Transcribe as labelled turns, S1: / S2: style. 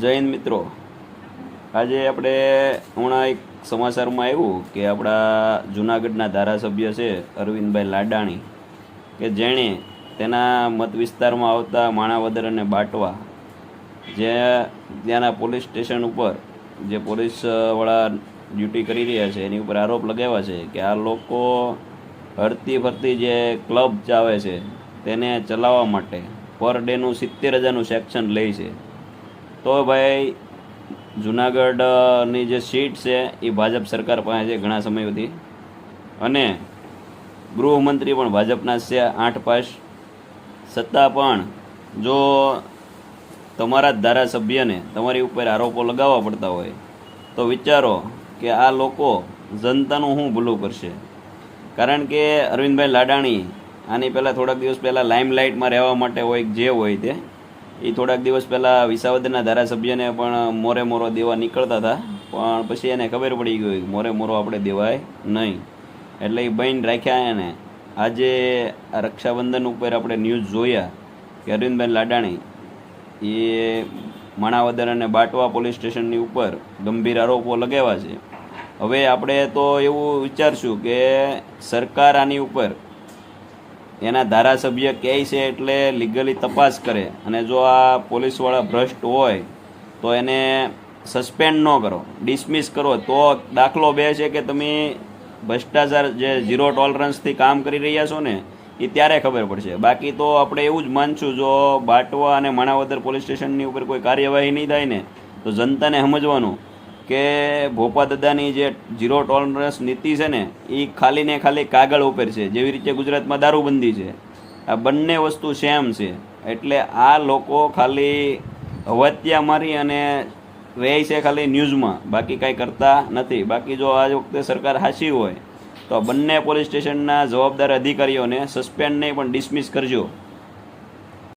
S1: હિન્દ મિત્રો. આજે આપણે હમણાં એક સમાચારમાં આવ્યું કે આપણા જુનાગઢના ધારાસભ્ય છે અરવિંદભાઈ લાડાણી કે જેણે તેના મત વિસ્તારમાં આવતા માણાવદર અને બાટવા જે ત્યાંના પોલીસ સ્ટેશન ઉપર જે પોલીસવાળા ડ્યુટી કરી રહ્યા છે, એની ઉપર આરોપ લગાવ્યા છે કે આ લોકો હરતી ફરતી જે ક્લબ ચાવે છે તેને ચલાવવા માટે પર ડેનું સિત્તેર હજારનું સેક્શન લે છે. તો ભાઈ, જુનાગઢની જે સીટ છે એ ભાજપ સરકાર પાસે છે ઘણા સમયથી. અને ગૃહમંત્રી પણ ભાજપના છે, આઠ પાસ. છતાં પણ જો તમારા જ ધારાસભ્યને તમારી ઉપર આરોપો લગાવવા પડતા હોય, તો વિચારો કે આ લોકો જનતાનું શું ભૂલું કરશે? કારણ કે અરવિંદભાઈ લાડાણી આની પહેલાં થોડાક દિવસ પહેલાં લાઇમલાઇટમાં રહેવા માટે હોય જે હોય તે એ થોડાક દિવસ પહેલાં વિસાવદરના ધારાસભ્યને પણ મોરે મોરો દેવા નીકળતા હતા. પણ પછી એને ખબર પડી ગઈ મોરે મોરો આપણે દેવાય નહીં. એટલે એ બહેન રાખ્યા એને. આજે રક્ષાબંધન ઉપર આપણે ન્યૂઝ જોયા કે અરવિંદબેન લાડાણી એ માણાવદર અને બાટવા પોલીસ સ્ટેશનની ઉપર ગંભીર આરોપો લગાવ્યા છે. હવે આપણે તો એવું વિચારશું કે સરકાર આની ઉપર એના ધારાસભ્ય કહે છે એટલે લીગલી તપાસ કરે. અને જો આ પોલીસવાળા ભ્રષ્ટ હોય, તો એને સસ્પેન્ડ ન કરો. ડિસમિસ કરો. તો દાખલો બે છે કે તમે ભ્રષ્ટાચાર જે ઝીરો ટોલરન્સથી કામ કરી રહ્યા છો ને એ ત્યારે ખબર પડશે. બાકી તો આપણે એવું જ માનશું, જો બાટવા અને માણાવદર પોલીસ સ્ટેશનની ઉપર કોઈ કાર્યવાહી નહીં થાય ને, તો જનતાને સમજવાનું કે ભોપા દાદાની જે ઝીરો ટોલરન્સ નીતિ છે ને એ ખાલી ને ખાલી કાગળ ઉપર છે. જેવી રીતે ગુજરાતમાં દારૂબંધી છે. આ બંને વસ્તુ સેમ છે. એટલે આ લોકો ખાલી હવત્યા મારી અને રહે છે ખાલી ન્યૂઝમાં. બાકી કાંઈ કરતા નથી. બાકી જો આ વખતે સરકાર હાસી હોય, તો બંને પોલીસ સ્ટેશનના જવાબદાર અધિકારીઓને સસ્પેન્ડ નહીં પણ ડિસમિસ કરજો.